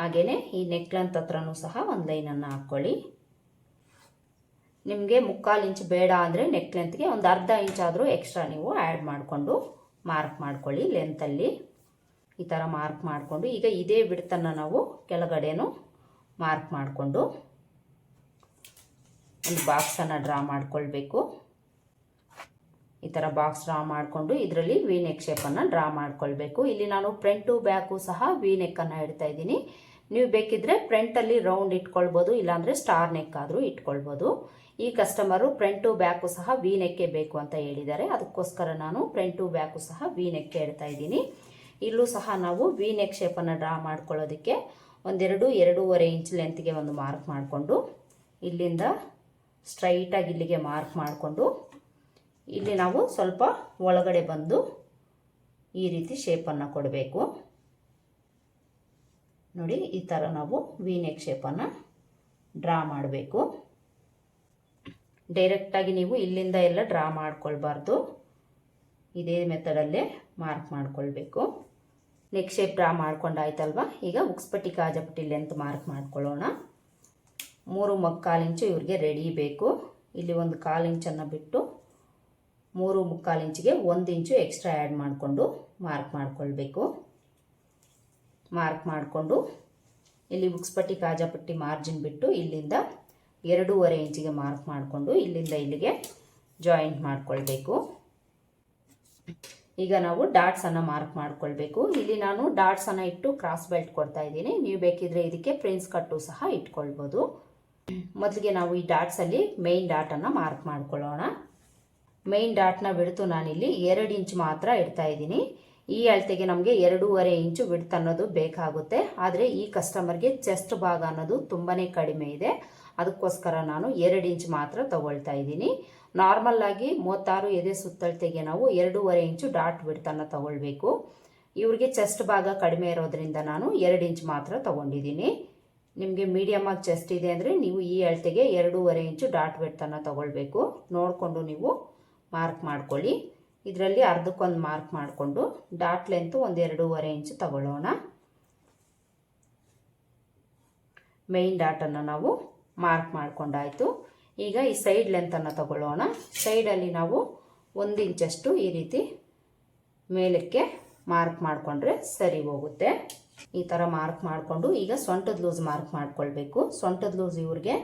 ಹಾಗೆಯೇ ಈ ನೆಕ್ ಹತ್ರನೂ ಸಹ ಒಂದು ಲೈನನ್ನು ಹಾಕ್ಕೊಳ್ಳಿ ನಿಮಗೆ ಮುಕ್ಕಾಲು ಇಂಚ್ ಬೇಡ ಅಂದರೆ ನೆಕ್ ಲೆಂತ್ಗೆ ಒಂದು ಅರ್ಧ ಇಂಚ್ ಆದರೂ ಎಕ್ಸ್ಟ್ರಾ ನೀವು ಆ್ಯಡ್ ಮಾಡಿಕೊಂಡು ಮಾರ್ಕ್ ಮಾಡ್ಕೊಳ್ಳಿ ಲೆಂತಲ್ಲಿ ಈ ಥರ ಮಾರ್ಕ್ ಮಾಡಿಕೊಂಡು ಈಗ ಇದೇ ಬಿಡ್ತನ್ನು ನಾವು ಕೆಳಗಡೆನೂ ಮಾರ್ಕ್ ಮಾಡಿಕೊಂಡು ಒಂದು ಬಾಕ್ಸನ್ನು ಡ್ರಾ ಮಾಡಿಕೊಳ್ಬೇಕು. ಈ ಥರ ಬಾಕ್ಸ್ ಡ್ರಾ ಮಾಡಿಕೊಂಡು ಇದರಲ್ಲಿ ವಿ ನೆಕ್ ಶೇಪನ್ನು ಡ್ರಾ ಮಾಡಿಕೊಳ್ಬೇಕು. ಇಲ್ಲಿ ನಾನು ಫ್ರಂಟು ಬ್ಯಾಕು ಸಹ ವಿ ನೆಕ್ಕನ್ನು ಇಡ್ತಾ ಇದ್ದೀನಿ. ನೀವು ಬೇಕಿದ್ರೆ ಫ್ರಂಟಲ್ಲಿ ರೌಂಡ್ ಇಟ್ಕೊಳ್ಬೋದು, ಇಲ್ಲಾಂದರೆ ಸ್ಟಾರ್ ನೆಕ್ ಆದರೂ ಇಟ್ಕೊಳ್ಬೋದು. ಈ ಕಸ್ಟಮರು ಫ್ರಂಟು ಬ್ಯಾಕು ಸಹ ವಿ ನೆಕ್ಕೆ ಬೇಕು ಅಂತ ಹೇಳಿದ್ದಾರೆ. ಅದಕ್ಕೋಸ್ಕರ ನಾನು ಫ್ರಂಟು ಬ್ಯಾಕು ಸಹ ವಿ ನೆಕ್ಕೆ ಹೇಳ್ತಾ ಇದ್ದೀನಿ. ಇಲ್ಲೂ ಸಹ ನಾವು ವಿ ನೆಕ್ ಶೇಪನ್ನು ಡ್ರಾ ಮಾಡ್ಕೊಳ್ಳೋದಕ್ಕೆ ಒಂದೆರಡು, ಎರಡೂವರೆ ಇಂಚ್ ಲೆಂತ್ಗೆ ಒಂದು ಮಾರ್ಕ್ ಮಾಡಿಕೊಂಡು, ಇಲ್ಲಿಂದ ಸ್ಟ್ರೈಟಾಗಿ ಇಲ್ಲಿಗೆ ಮಾರ್ಕ್ ಮಾಡಿಕೊಂಡು, ಇಲ್ಲಿ ನಾವು ಸ್ವಲ್ಪ ಒಳಗಡೆ ಬಂದು ಈ ರೀತಿ ಶೇಪನ್ನು ಕೊಡಬೇಕು. ನೋಡಿ, ಈ ಥರ ನಾವು ವಿ ಶೇಪನ್ನು ಡ್ರಾ ಮಾಡಬೇಕು. ಡೈರೆಕ್ಟಾಗಿ ನೀವು ಇಲ್ಲಿಂದ ಎಲ್ಲ ಡ್ರಾ ಮಾಡ್ಕೊಳ್ಬಾರ್ದು. ಇದೇ ಮೆಥಡಲ್ಲೇ ಮಾರ್ಕ್ ಮಾಡ್ಕೊಳ್ಬೇಕು. ನೆಕ್ ಶೇಪ್ ಡ್ರಾ ಮಾಡ್ಕೊಂಡಾಯ್ತಲ್ವ ಈಗ ಉಕ್ಸ್ಪಟ್ಟಿ ಕಾಜಪಟ್ಟಿ ಲೆಂತ್ ಮಾರ್ಕ್ ಮಾಡ್ಕೊಳ್ಳೋಣ. ಮೂರು ಮುಕ್ಕಾಲು ಇಂಚು ಇವ್ರಿಗೆ ರೆಡಿ ಬೇಕು. ಇಲ್ಲಿ ಒಂದು ಕಾಲು ಇಂಚನ್ನು ಬಿಟ್ಟು ಮೂರು ಮುಕ್ಕಾಲು ಇಂಚಿಗೆ ಒಂದು ಇಂಚು ಎಕ್ಸ್ಟ್ರಾ ಆ್ಯಡ್ ಮಾಡಿಕೊಂಡು ಮಾರ್ಕ್ ಮಾಡ್ಕೊಳ್ಬೇಕು. ಮಾರ್ಕ್ ಮಾಡಿಕೊಂಡು ಇಲ್ಲಿ ಉಕ್ಸ್ಪಟ್ಟಿ ಕಾಜಾಪಟ್ಟಿ ಮಾರ್ಜಿನ್ ಬಿಟ್ಟು ಇಲ್ಲಿಂದ ಎರಡೂವರೆ ಇಂಚಿಗೆ ಮಾರ್ಕ್ ಮಾಡಿಕೊಂಡು ಇಲ್ಲಿಂದ ಇಲ್ಲಿಗೆ ಜಾಯಿಂಟ್ ಮಾಡಿಕೊಳ್ಬೇಕು. ಈಗ ನಾವು ಡಾಟ್ಸನ್ನು ಮಾರ್ಕ್ ಮಾಡಿಕೊಳ್ಬೇಕು. ಇಲ್ಲಿ ನಾನು ಡಾಟ್ಸನ್ನು ಇಟ್ಟು ಕ್ರಾಸ್ ಬೆಲ್ಟ್ ಕೊಡ್ತಾ ಇದ್ದೀನಿ. ನೀವು ಬೇಕಿದ್ರೆ ಇದಕ್ಕೆ ಪ್ರಿನ್ಸ್ ಕಟ್ಟು ಸಹ ಇಟ್ಕೊಳ್ಬೋದು. ಮೊದಲಿಗೆ ನಾವು ಈ ಡಾಟ್ಸಲ್ಲಿ ಮೇಯ್ನ್ ಡಾಟನ್ನು ಮಾರ್ಕ್ ಮಾಡ್ಕೊಳ್ಳೋಣ. ಮೇಯ್ನ್ ಡಾಟ್ನ ಬಿಡ್ತು ನಾನಿಲ್ಲಿ ಎರಡು ಇಂಚ್ ಮಾತ್ರ ಇಡ್ತಾ ಇದ್ದೀನಿ. ಈ ಅಳತೆಗೆ ನಮಗೆ ಎರಡೂವರೆ ಇಂಚು ವಿಡ್ತ್ ಅನ್ನೋದು ಬೇಕಾಗುತ್ತೆ. ಆದರೆ ಈ ಕಸ್ಟಮರ್ಗೆ ಚೆಸ್ಟ್ ಭಾಗ ಅನ್ನೋದು ತುಂಬಾ ಕಡಿಮೆ ಇದೆ. ಅದಕ್ಕೋಸ್ಕರ ನಾನು ಎರಡು ಇಂಚ್ ಮಾತ್ರ ತಗೊಳ್ತಾ ಇದ್ದೀನಿ. ನಾರ್ಮಲ್ ಆಗಿ ಮೂವತ್ತಾರು ಎದೆ ಸುತ್ತಳತೆಗೆ ನಾವು ಎರಡೂವರೆ ಇಂಚು ಡಾಟ್ ಬಿಡ್ತನ್ನು ತಗೊಳ್ಬೇಕು. ಇವ್ರಿಗೆ ಚೆಸ್ಟ್ ಭಾಗ ಕಡಿಮೆ ಇರೋದ್ರಿಂದ ನಾನು ಎರಡು ಇಂಚ್ ಮಾತ್ರ ತಗೊಂಡಿದ್ದೀನಿ. ನಿಮಗೆ ಮೀಡಿಯಮ್ ಆಗಿ ಚೆಸ್ಟ್ ಇದೆ ಅಂದರೆ ನೀವು ಈ ಅಳತೆಗೆ ಎರಡೂವರೆ ಇಂಚು ಡಾಟ್ ಬಿಡ್ತನ್ನು ತಗೊಳ್ಬೇಕು. ನೋಡಿಕೊಂಡು ನೀವು ಮಾರ್ಕ್ ಮಾಡ್ಕೊಳ್ಳಿ. ಇದರಲ್ಲಿ ಅರ್ಧಕ್ಕೊಂದು ಮಾರ್ಕ್ ಮಾಡಿಕೊಂಡು ಡಾಟ್ ಲೆಂತು ಒಂದು ಎರಡೂವರೆ ಇಂಚು ತಗೊಳ್ಳೋಣ. ಮೇಯ್ನ್ ಡಾಟನ್ನು ನಾವು ಮಾರ್ಕ್ ಮಾಡಿಕೊಂಡಾಯಿತು. ಈಗ ಈ ಸೈಡ್ ಲೆಂತನ್ನು ತಗೊಳ್ಳೋಣ. ಸೈಡಲ್ಲಿ ನಾವು ಒಂದು ಇಂಚಷ್ಟು ಈ ರೀತಿ ಮೇಲಕ್ಕೆ ಮಾರ್ಕ್ ಮಾಡಿಕೊಂಡ್ರೆ ಸರಿ ಹೋಗುತ್ತೆ. ಈ ಥರ ಮಾರ್ಕ್ ಮಾಡಿಕೊಂಡು ಈಗ ಸೊಂಟದ ಲೂಸ್ ಮಾರ್ಕ್ ಮಾಡ್ಕೊಳ್ಬೇಕು. ಸೊಂಟದ ಲೂಸ್ ಇವ್ರಿಗೆ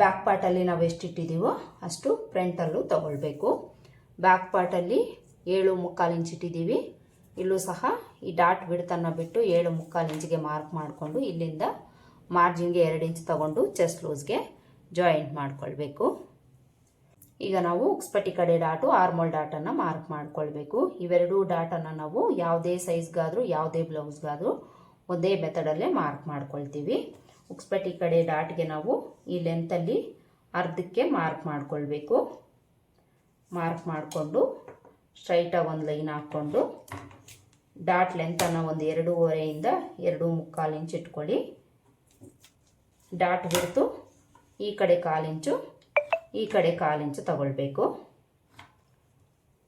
ಬ್ಯಾಕ್ ಪಾರ್ಟಲ್ಲಿ ನಾವು ಎಷ್ಟಿಟ್ಟಿದ್ದೀವೋ ಅಷ್ಟು ಫ್ರಂಟಲ್ಲೂ ತಗೊಳ್ಬೇಕು. ಬ್ಯಾಕ್ ಪಾರ್ಟಲ್ಲಿ ಏಳು ಮುಕ್ಕಾಲು ಇಂಚ್ ಇಟ್ಟಿದ್ದೀವಿ. ಇಲ್ಲೂ ಸಹ ಈ ಡಾಟ್ ಬಿಡ್ತನ್ನು ಬಿಟ್ಟು ಏಳು ಮುಕ್ಕಾಲು ಇಂಚಿಗೆ ಮಾರ್ಕ್ ಮಾಡಿಕೊಂಡು ಇಲ್ಲಿಂದ ಮಾರ್ಜಿನ್ಗೆ ಎರಡು ಇಂಚ್ ತಗೊಂಡು ಚೆಸ್ಟ್ ಲೂಸ್ಗೆ ಜಾಯಿಂಟ್ ಮಾಡಿಕೊಳ್ಬೇಕು. ಈಗ ನಾವು ಉಕ್ಸ್ಪಟ್ಟಿ ಕಡೆ ಡಾಟು ಆರ್ಮೋಲ್ ಡಾಟನ್ನು ಮಾರ್ಕ್ ಮಾಡಿಕೊಳ್ಬೇಕು. ಇವೆರಡೂ ಡಾಟನ್ನು ನಾವು ಯಾವುದೇ ಸೈಜ್ಗಾದರೂ ಯಾವುದೇ ಬ್ಲೌಸ್ಗಾದರೂ ಒಂದೇ ಮೆಥಡಲ್ಲೇ ಮಾರ್ಕ್ ಮಾಡ್ಕೊಳ್ತೀವಿ. ಉಕ್ಸ್ಪಟ್ಟಿ ಕಡೆ ಡಾಟ್ಗೆ ನಾವು ಈ ಲೆಂತಲ್ಲಿ ಅರ್ಧಕ್ಕೆ ಮಾರ್ಕ್ ಮಾಡ್ಕೊಳ್ಬೇಕು. ಮಾರ್ಕ್ ಮಾಡಿಕೊಂಡು ಸ್ಟ್ರೈಟಾಗಿ ಒಂದು ಲೈನ್ ಹಾಕ್ಕೊಂಡು ಡಾಟ್ ಲೆಂತನ್ನು ಒಂದು ಎರಡೂವರೆಯಿಂದ ಎರಡು ಮುಕ್ಕಾಲು ಇಂಚ್ ಇಟ್ಕೊಳ್ಳಿ. ಡಾಟ್ ಬಿಡ್ತು ಈ ಕಡೆ ಕಾಲಿಂಚು ಈ ಕಡೆ ಕಾಲಿಂಚು ತಗೊಳ್ಬೇಕು.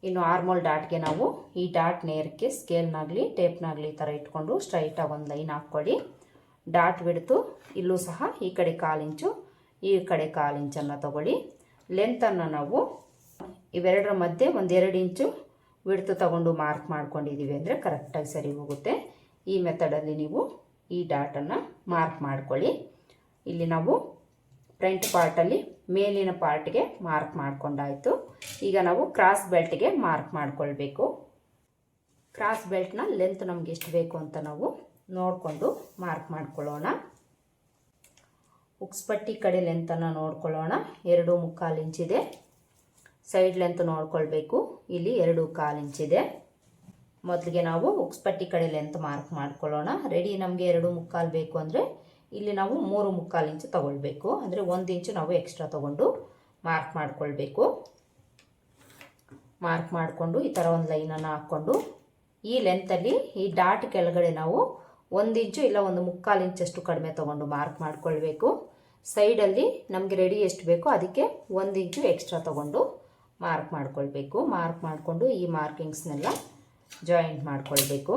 ಇನ್ನು ಆರ್ಮೋಲ್ ಡಾಟ್ಗೆ ನಾವು ಈ ಡಾಟ್ ನೇರಕ್ಕೆ ಸ್ಕೇಲ್ನಾಗಲಿ ಟೇಪ್ನಾಗಲಿ ಈ ಥರ ಇಟ್ಕೊಂಡು ಸ್ಟ್ರೈಟಾಗಿ ಒಂದು ಲೈನ್ ಹಾಕ್ಕೊಳ್ಳಿ. ಡಾಟ್ ಬಿಡ್ತು ಇಲ್ಲೂ ಸಹ ಈ ಕಡೆ ಕಾಲಿಂಚು ಈ ಕಡೆ ಕಾಲು ಇಂಚನ್ನು ತಗೊಳ್ಳಿ. ಲೆಂತನ್ನು ನಾವು ಇವೆರಡರ ಮಧ್ಯೆ ಒಂದೆರಡು ಇಂಚು ವಿಡ್ತು ತಗೊಂಡು ಮಾರ್ಕ್ ಮಾಡ್ಕೊಂಡಿದ್ದೀವಿ ಅಂದರೆ ಕರೆಕ್ಟಾಗಿ ಸರಿ ಹೋಗುತ್ತೆ. ಈ ಮೆಥಡಲ್ಲಿ ನೀವು ಈ ಡಾಟನ್ನು ಮಾರ್ಕ್ ಮಾಡ್ಕೊಳ್ಳಿ. ಇಲ್ಲಿ ನಾವು ಫ್ರಂಟ್ ಪಾರ್ಟಲ್ಲಿ ಮೇಲಿನ ಪಾರ್ಟ್ಗೆ ಮಾರ್ಕ್ ಮಾಡ್ಕೊಂಡಾಯಿತು. ಈಗ ನಾವು ಕ್ರಾಸ್ ಬೆಲ್ಟ್ಗೆ ಮಾರ್ಕ್ ಮಾಡ್ಕೊಳ್ಬೇಕು. ಕ್ರಾಸ್ ಬೆಲ್ಟ್ನ ಲೆಂತ್ ನಮ್ಗೆ ಎಷ್ಟು ಬೇಕು ಅಂತ ನಾವು ನೋಡಿಕೊಂಡು ಮಾರ್ಕ್ ಮಾಡ್ಕೊಳ್ಳೋಣ. ಉಕ್ಸ್ಪಟ್ಟಿ ಕಡೆ ಲೆಂತನ್ನು ನೋಡ್ಕೊಳ್ಳೋಣ. ಎರಡು ಮುಕ್ಕಾಲು ಇಂಚಿದೆ. ಸೈಡ್ ಲೆಂತ್ ನೋಡ್ಕೊಳ್ಬೇಕು. ಇಲ್ಲಿ ಎರಡು ಕಾಲು ಇಂಚಿದೆ ಮೊದಲಿಗೆ ನಾವು ಉಕ್ಸ್ಪಟ್ಟಿ ಕಡೆ ಲೆಂತ್ ಮಾರ್ಕ್ ಮಾಡ್ಕೊಳ್ಳೋಣ. ರೆಡಿ ನಮಗೆ ಎರಡು ಮುಕ್ಕಾಲು ಬೇಕು ಅಂದರೆ ಇಲ್ಲಿ ನಾವು ಮೂರು ಮುಕ್ಕಾಲು ಇಂಚು ತಗೊಳ್ಬೇಕು. ಅಂದರೆ ಒಂದು ಇಂಚು ನಾವು ಎಕ್ಸ್ಟ್ರಾ ತಗೊಂಡು ಮಾರ್ಕ್ ಮಾಡ್ಕೊಳ್ಬೇಕು. ಮಾರ್ಕ್ ಮಾಡಿಕೊಂಡು ಈ ಥರ ಒಂದು ಲೈನನ್ನು ಹಾಕ್ಕೊಂಡು ಈ ಲೆಂತಲ್ಲಿ ಈ ಡಾಟ್ ಕೆಳಗಡೆ ನಾವು ಒಂದು ಇಂಚು ಇಲ್ಲ ಒಂದು ಮುಕ್ಕಾಲು ಇಂಚಷ್ಟು ಕಡಿಮೆ ತೊಗೊಂಡು ಮಾರ್ಕ್ ಮಾಡ್ಕೊಳ್ಬೇಕು. ಸೈಡಲ್ಲಿ ನಮಗೆ ರೆಡಿ ಎಷ್ಟು ಬೇಕೋ ಅದಕ್ಕೆ ಒಂದು ಇಂಚು ಎಕ್ಸ್ಟ್ರಾ ತೊಗೊಂಡು ಮಾರ್ಕ್ ಮಾಡ್ಕೊಳ್ಬೇಕು. ಮಾರ್ಕ್ ಮಾಡಿಕೊಂಡು ಈ ಮಾರ್ಕಿಂಗ್ಸ್ನೆಲ್ಲ ಜಾಯಿಂಟ್ ಮಾಡ್ಕೊಳ್ಬೇಕು.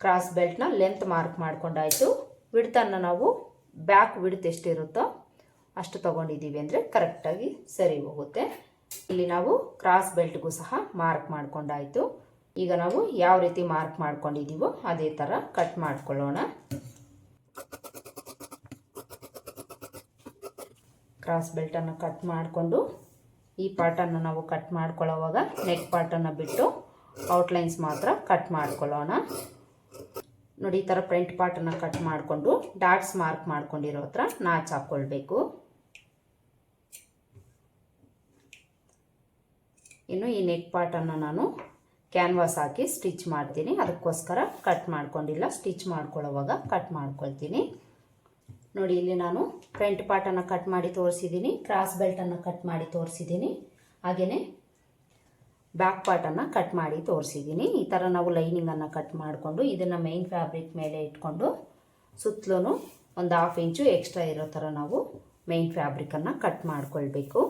ಕ್ರಾಸ್ ಬೆಲ್ಟ್ನ ಲೆಂತ್ ಮಾರ್ಕ್ ಮಾಡ್ಕೊಂಡಾಯಿತು. ವಿಡ್ತನ್ನು ನಾವು ಬ್ಯಾಕ್ ವಿಡ್ತ್ ಎಷ್ಟಿರುತ್ತೋ ಅಷ್ಟು ತೊಗೊಂಡಿದ್ದೀವಿ ಅಂದರೆ ಕರೆಕ್ಟಾಗಿ ಸರಿ ಹೋಗುತ್ತೆ. ಇಲ್ಲಿ ನಾವು ಕ್ರಾಸ್ ಬೆಲ್ಟ್ಗೂ ಸಹ ಮಾರ್ಕ್ ಮಾಡ್ಕೊಂಡಾಯಿತು. ಈಗ ನಾವು ಯಾವ ರೀತಿ ಮಾರ್ಕ್ ಮಾಡ್ಕೊಂಡಿದ್ದೀವೋ ಅದೇ ಥರ ಕಟ್ ಮಾಡ್ಕೊಳ್ಳೋಣ. ಕ್ರಾಸ್ ಬೆಲ್ಟನ್ನು ಕಟ್ ಮಾಡಿಕೊಂಡು ಈ ಪಾರ್ಟನ್ನು ನಾವು ಕಟ್ ಮಾಡ್ಕೊಳ್ಳೋವಾಗ ನೆಕ್ ಪಾರ್ಟನ್ನು ಬಿಟ್ಟು ಔಟ್ಲೈನ್ಸ್ ಮಾತ್ರ ಕಟ್ ಮಾಡ್ಕೊಳ್ಳೋಣ. ನೋಡಿ, ಈ ಥರ ಪ್ರಿಂಟ್ ಪಾರ್ಟನ್ನು ಕಟ್ ಮಾಡಿಕೊಂಡು ಡಾಟ್ಸ್ ಮಾರ್ಕ್ ಮಾಡ್ಕೊಂಡಿರೋ ಹತ್ರ ನಾಚ್ ಹಾಕ್ಕೊಳ್ಬೇಕು. ಇನ್ನು ಈ ನೆಕ್ ಪಾರ್ಟನ್ನು ನಾನು ಕ್ಯಾನ್ವಾಸ್ ಹಾಕಿ ಸ್ಟಿಚ್ ಮಾಡ್ತೀನಿ. ಅದಕ್ಕೋಸ್ಕರ ಕಟ್ ಮಾಡ್ಕೊಂಡಿಲ್ಲ. ಸ್ಟಿಚ್ ಮಾಡ್ಕೊಳ್ಳೋವಾಗ ಕಟ್ ಮಾಡ್ಕೊಳ್ತೀನಿ. ನೋಡಿ, ಇಲ್ಲಿ ನಾನು ಫ್ರಂಟ್ ಪಾರ್ಟನ್ನು ಕಟ್ ಮಾಡಿ ತೋರಿಸಿದ್ದೀನಿ ಕ್ರಾಸ್ ಬೆಲ್ಟನ್ನು ಕಟ್ ಮಾಡಿ ತೋರಿಸಿದ್ದೀನಿ ಹಾಗೆಯೇ ಬ್ಯಾಕ್ ಪಾರ್ಟನ್ನು ಕಟ್ ಮಾಡಿ ತೋರಿಸಿದ್ದೀನಿ ಈ ಥರ ನಾವು ಲೈನಿಂಗನ್ನು ಕಟ್ ಮಾಡಿಕೊಂಡು ಇದನ್ನು ಮೈನ್ ಫ್ಯಾಬ್ರಿಕ್ ಮೇಲೆ ಇಟ್ಕೊಂಡು ಸುತ್ತಲೂ ಒಂದು ಹಾಫ್ ಇಂಚು ಎಕ್ಸ್ಟ್ರಾ ಇರೋ ಥರ ನಾವು ಮೈನ್ ಫ್ಯಾಬ್ರಿಕನ್ನು ಕಟ್ ಮಾಡಿಕೊಳ್ಬೇಕು.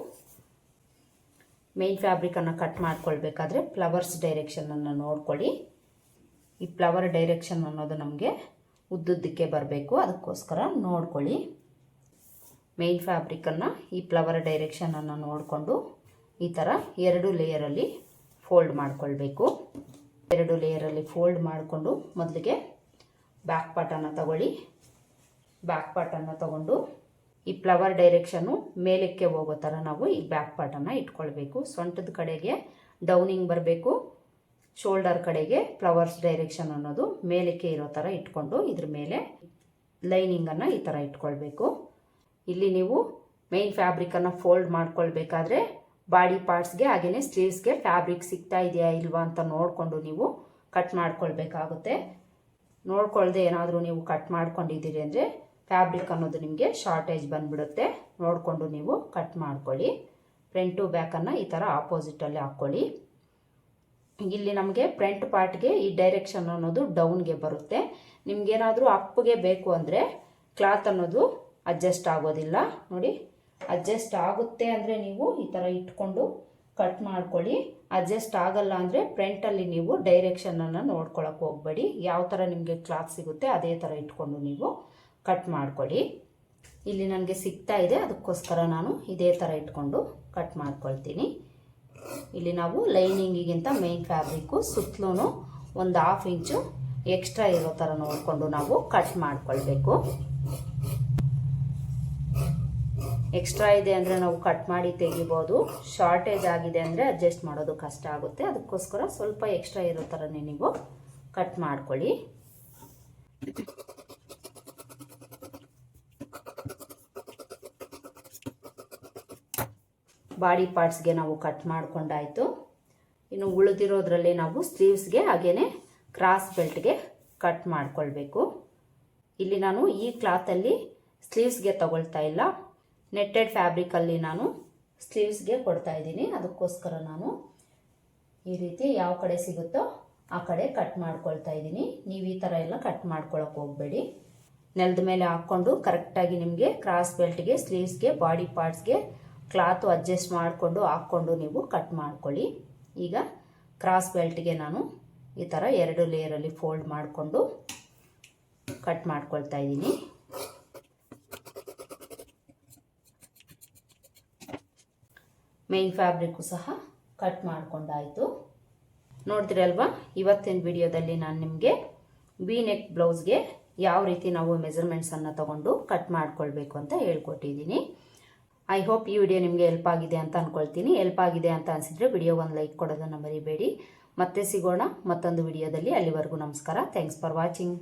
ಮೈನ್ ಫ್ಯಾಬ್ರಿಕನ್ನು ಕಟ್ ಮಾಡ್ಕೊಳ್ಬೇಕಾದ್ರೆ ಫ್ಲವರ್ಸ್ ಡೈರೆಕ್ಷನನ್ನು ನೋಡ್ಕೊಳ್ಳಿ. ಈ ಫ್ಲವರ್ ಡೈರೆಕ್ಷನ್ ಅನ್ನೋದು ನಮಗೆ ಉದ್ದುದ್ದಕ್ಕೆ ಬರಬೇಕು. ಅದಕ್ಕೋಸ್ಕರ ನೋಡ್ಕೊಳ್ಳಿ. ಮೇನ್ ಫ್ಯಾಬ್ರಿಕನ್ನು ಈ ಫ್ಲವರ್ ಡೈರೆಕ್ಷನನ್ನು ನೋಡಿಕೊಂಡು ಈ ಥರ ಎರಡು ಲೇಯರಲ್ಲಿ ಫೋಲ್ಡ್ ಮಾಡ್ಕೊಳ್ಬೇಕು. ಎರಡು ಲೇಯರಲ್ಲಿ ಫೋಲ್ಡ್ ಮಾಡಿಕೊಂಡು ಮೊದಲಿಗೆ ಬ್ಯಾಕ್ ಪಾರ್ಟನ್ನು ತಗೊಳ್ಳಿ. ಬ್ಯಾಕ್ ಪಾರ್ಟನ್ನು ತಗೊಂಡು ಈ ಫ್ಲವರ್ ಡೈರೆಕ್ಷನ್ನು ಮೇಲಕ್ಕೆ ಹೋಗೋ ಥರ ನಾವು ಈ ಬ್ಯಾಕ್ ಪಾರ್ಟನ್ನು ಇಟ್ಕೊಳ್ಬೇಕು. ಸೊಂಟದ ಕಡೆಗೆ ಡೌನಿಂಗ್ ಬರಬೇಕು. ಶೋಲ್ಡರ್ ಕಡೆಗೆ ಫ್ಲವರ್ಸ್ ಡೈರೆಕ್ಷನ್ ಅನ್ನೋದು ಮೇಲಕ್ಕೆ ಇರೋ ಥರ ಇಟ್ಕೊಂಡು ಇದ್ರ ಮೇಲೆ ಲೈನಿಂಗನ್ನು ಈ ಥರ ಇಟ್ಕೊಳ್ಬೇಕು. ಇಲ್ಲಿ ನೀವು ಮೈನ್ ಫ್ಯಾಬ್ರಿಕನ್ನು ಫೋಲ್ಡ್ ಮಾಡ್ಕೊಳ್ಬೇಕಾದ್ರೆ ಬಾಡಿ ಪಾರ್ಟ್ಸ್ಗೆ ಹಾಗೆಯೇ ಸ್ಲೀವ್ಸ್ಗೆ ಫ್ಯಾಬ್ರಿಕ್ ಸಿಗ್ತಾ ಇದೆಯಾ ಇಲ್ವಾ ಅಂತ ನೋಡಿಕೊಂಡು ನೀವು ಕಟ್ ಮಾಡ್ಕೊಳ್ಬೇಕಾಗುತ್ತೆ. ನೋಡ್ಕೊಳ್ದೆ ಏನಾದರೂ ನೀವು ಕಟ್ ಮಾಡ್ಕೊಂಡಿದ್ದೀರಿ ಅಂದರೆ ಫ್ಯಾಬ್ರಿಕ್ ಅನ್ನೋದು ನಿಮಗೆ ಶಾರ್ಟೇಜ್ ಬಂದುಬಿಡುತ್ತೆ. ನೋಡಿಕೊಂಡು ನೀವು ಕಟ್ ಮಾಡ್ಕೊಳ್ಳಿ. ಫ್ರಂಟು ಬ್ಯಾಕನ್ನು ಈ ಥರ ಆಪೋಸಿಟಲ್ಲಿ ಹಾಕ್ಕೊಳ್ಳಿ. ಇಲ್ಲಿ ನಮಗೆ ಫ್ರಂಟ್ ಪಾರ್ಟ್ಗೆ ಈ ಡೈರೆಕ್ಷನ್ ಅನ್ನೋದು ಡೌನ್ಗೆ ಬರುತ್ತೆ. ನಿಮಗೇನಾದರೂ ಅಪ್ಗೆ ಬೇಕು ಅಂದರೆ ಕ್ಲಾತ್ ಅನ್ನೋದು ಅಡ್ಜಸ್ಟ್ ಆಗೋದಿಲ್ಲ. ನೋಡಿ ಅಡ್ಜಸ್ಟ್ ಆಗುತ್ತೆ ಅಂದರೆ ನೀವು ಈ ಥರ ಇಟ್ಕೊಂಡು ಕಟ್ ಮಾಡ್ಕೊಳ್ಳಿ. ಅಡ್ಜಸ್ಟ್ ಆಗಲ್ಲ ಅಂದರೆ ಫ್ರಂಟಲ್ಲಿ ನೀವು ಡೈರೆಕ್ಷನನ್ನು ನೋಡ್ಕೊಳಕ್ಕೆ ಹೋಗಬೇಡಿ. ಯಾವ ಥರ ನಿಮಗೆ ಕ್ಲಾತ್ ಸಿಗುತ್ತೆ ಅದೇ ಥರ ಇಟ್ಕೊಂಡು ನೀವು ಕಟ್ ಮಾಡ್ಕೊಳ್ಳಿ. ಇಲ್ಲಿ ನನಗೆ ಸಿಗ್ತಾ ಇದೆ, ಅದಕ್ಕೋಸ್ಕರ ನಾನು ಇದೇ ಥರ ಇಟ್ಕೊಂಡು ಕಟ್ ಮಾಡ್ಕೊಳ್ತೀನಿ. ಇಲ್ಲಿ ನಾವು ಲೈನಿಂಗಿಗಿಂತ ಮೇನ್ ಫ್ಯಾಬ್ರಿಕ್ಕು ಸುತ್ತಲೂ ಒಂದು ಹಾಫ್ ಇಂಚು ಎಕ್ಸ್ಟ್ರಾ ಇರೋ ಥರ ನೋಡಿಕೊಂಡು ನಾವು ಕಟ್ ಮಾಡಿಕೊಳ್ಬೇಕು. ಎಕ್ಸ್ಟ್ರಾ ಇದೆ ಅಂದರೆ ನಾವು ಕಟ್ ಮಾಡಿ ತೆಗಿಬೋದು. ಶಾರ್ಟೇಜ್ ಆಗಿದೆ ಅಂದರೆ ಅಡ್ಜಸ್ಟ್ ಮಾಡೋದು ಕಷ್ಟ ಆಗುತ್ತೆ. ಅದಕ್ಕೋಸ್ಕರ ಸ್ವಲ್ಪ ಎಕ್ಸ್ಟ್ರಾ ಇರೋ ಥರನೇ ನೀವು ಕಟ್ ಮಾಡ್ಕೊಳ್ಳಿ. ಬಾಡಿ ಪಾರ್ಟ್ಸ್ಗೆ ನಾವು ಕಟ್ ಮಾಡಿಕೊಂಡಾಯಿತು. ಇನ್ನು ಉಳಿದಿರೋದ್ರಲ್ಲಿ ನಾವು ಸ್ಲೀವ್ಸ್ಗೆ ಹಾಗೇ ಕ್ರಾಸ್ ಬೆಲ್ಟ್ಗೆ ಕಟ್ ಮಾಡಿಕೊಳ್ಬೇಕು. ಇಲ್ಲಿ ನಾನು ಈ ಕ್ಲಾತಲ್ಲಿ ಸ್ಲೀವ್ಸ್ಗೆ ತಗೊಳ್ತಾ ಇಲ್ಲ. ನೆಟ್ಟೆಡ್ ಫ್ಯಾಬ್ರಿಕಲ್ಲಿ ನಾನು ಸ್ಲೀವ್ಸ್ಗೆ ಕೊಡ್ತಾ ಇದ್ದೀನಿ. ಅದಕ್ಕೋಸ್ಕರ ನಾನು ಈ ರೀತಿ ಯಾವ ಕಡೆ ಸಿಗುತ್ತೋ ಆ ಕಡೆ ಕಟ್ ಮಾಡ್ಕೊಳ್ತಾ ಇದ್ದೀನಿ. ನೀವು ಈ ಥರ ಎಲ್ಲ ಕಟ್ ಮಾಡ್ಕೊಳಕ್ಕೆ ಹೋಗಬೇಡಿ. ನೆಲದ ಮೇಲೆ ಹಾಕ್ಕೊಂಡು ಕರೆಕ್ಟಾಗಿ ನಿಮಗೆ ಕ್ರಾಸ್ ಬೆಲ್ಟ್ಗೆ, ಸ್ಲೀವ್ಸ್ಗೆ, ಬಾಡಿ ಪಾರ್ಟ್ಸ್ಗೆ ಕ್ಲಾತು ಅಡ್ಜಸ್ಟ್ ಮಾಡಿಕೊಂಡು ಹಾಕ್ಕೊಂಡು ನೀವು ಕಟ್ ಮಾಡ್ಕೊಳ್ಳಿ. ಈಗ ಕ್ರಾಸ್ ಬೆಲ್ಟ್ಗೆ ನಾನು ಈ ಥರ ಎರಡು ಲೇಯರಲ್ಲಿ ಫೋಲ್ಡ್ ಮಾಡಿಕೊಂಡು ಕಟ್ ಮಾಡ್ಕೊಳ್ತಾ ಇದ್ದೀನಿ. ಮೇನ್ ಫ್ಯಾಬ್ರಿಕ್ಕು ಸಹ ಕಟ್ ಮಾಡ್ಕೊಂಡಾಯಿತು. ನೋಡಿದ್ರಲ್ವಾ ಇವತ್ತಿನ ವಿಡಿಯೋದಲ್ಲಿ ನಾನು ನಿಮಗೆ ವಿ ನೆಕ್ ಬ್ಲೌಸ್ಗೆ ಯಾವ ರೀತಿ ನಾವು ಮೆಜರ್ಮೆಂಟ್ಸನ್ನು ತಗೊಂಡು ಕಟ್ ಮಾಡ್ಕೊಳ್ಬೇಕು ಅಂತ ಹೇಳ್ಕೊಟ್ಟಿದ್ದೀನಿ. ಐ ಹೋಪ್ ಈ ವಿಡಿಯೋ ನಿಮಗೆ ಹೆಲ್ಪ್ ಆಗಿದೆ ಅಂತ ಅಂದ್ಕೊಳ್ತೀನಿ ಹೆಲ್ಪ್ ಆಗಿದೆ ಅಂತ ಅನಿಸಿದ್ರೆ ವಿಡಿಯೋ ಒಂದು ಲೈಕ್ ಕೊಡೋದನ್ನು ಮರಿಬೇಡಿ. ಮತ್ತೆ ಸಿಗೋಣ ಮತ್ತೊಂದು ವಿಡಿಯೋದಲ್ಲಿ ಅಲ್ಲಿವರೆಗೂ ನಮಸ್ಕಾರ. Thanks for watching